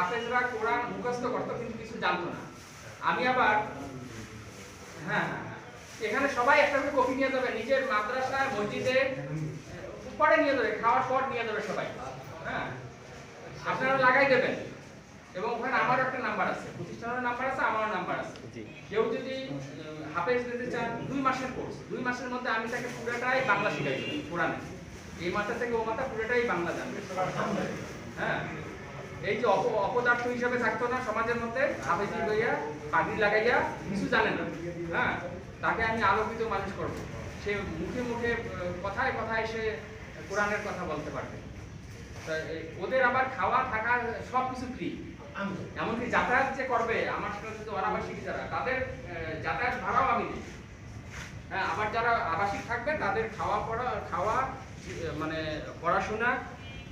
হাফেজরা কোরআন মুখস্থ করতো কিন্তু কিছু জানতো না। আমি আবার হ্যাঁ হ্যাঁ, হ্যাঁ। এখানে সবাই একটা করে কপি নিয়ে যাবে নিজের মাদ্রাসায় মসজিদে আহ, পরে নিয়ে যাবে খাওয়ার পর নিয়ে যাবে সবাই। হ্যাঁ আপনারা লাগাই দেবেন। এবং ওখানে আমারও একটা নাম্বার আছে প্রতিষ্ঠানের নাম্বার আছে আমারও নাম্বার আছে। কেউ যদি হাফেজ নিতে চান দুই মাসের কোর্স দুই মাসের মধ্যে আমি তাকে পুরোটাই বাংলা শিখাই দেবো কোরআনে। এই মাথা থেকে ও মাথা পুরোটাই বাংলা জানবে। হ্যাঁ। এই যে অপ অপদার্থ হিসাবে থাকতো না সমাজের মধ্যে হাফেজি লইয়া পাগড়ি লাগাইয়া, কিছু জানে না। হ্যাঁ? তাকে আমি আলোকিত মানুষ করব। সে মুখে মুখে কথায় কথায় সে কোরআনের কথা বলতে পারবে। ওদের আবার খাওয়া, থাকা সব কিছু ফ্রি এমনকি যাতায়াত যে করবে, আমার সাথে যদি অনাবাসিক যারা, তাদের যাতায়াত ভাড়াও আমি দিই হ্যাঁ আবার যারা আবাসিক থাকবে, তাদের খাওয়া পড়া, খাওয়া মানে পড়াশোনা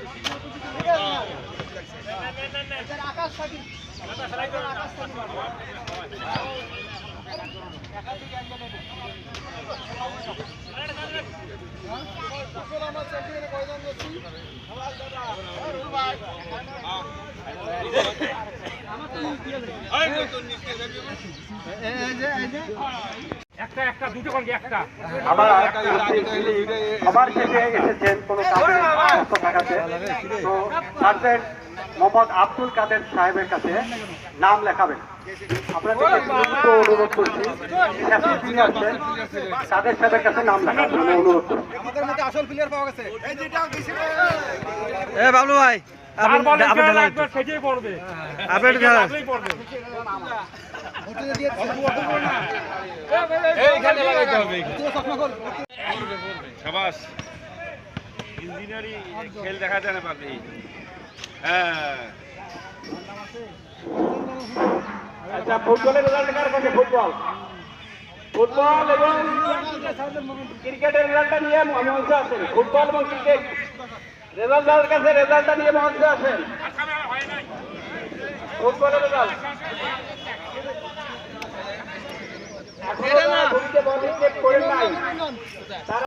আপ- একটা একটা দুটো একটা। আবার আরেকটা সবার শেষে এসেছেন কোনো কাজে ব্যস্ত থাকাতে তো সার্জেন্ট মোহাম্মদ আব্দুল কাদের সাহেবের কাছে নাম লেখাবেন। আপনাদের দ্রুত অনুরোধ করছি আছেন কাদের সাহেবের কাছে নাম লেখার জন্য অনুরোধ করছি। এ বাবলু ভাই আর আপনি বলে আপনি যা ঢালাই সাবাস। ইঞ্জিনিয়ারিং খেল দেখা যায় না পাবি হ্যাঁ। আচ্ছা ফুটবলের রেজাল্ট কার কাছে? ফুটবল। ফুটবল এবং ক্রিকেটের রেজাল্টটা নিয়ে মঞ্চে আছেন ফুটবল এবং ক্রিকেট রেজাল্ট যার কাছে রেজাল্টটা নিয়ে মঞ্চে আছেন ফুটবলের রেজাল্ট। এখনও করেন নাই। তারা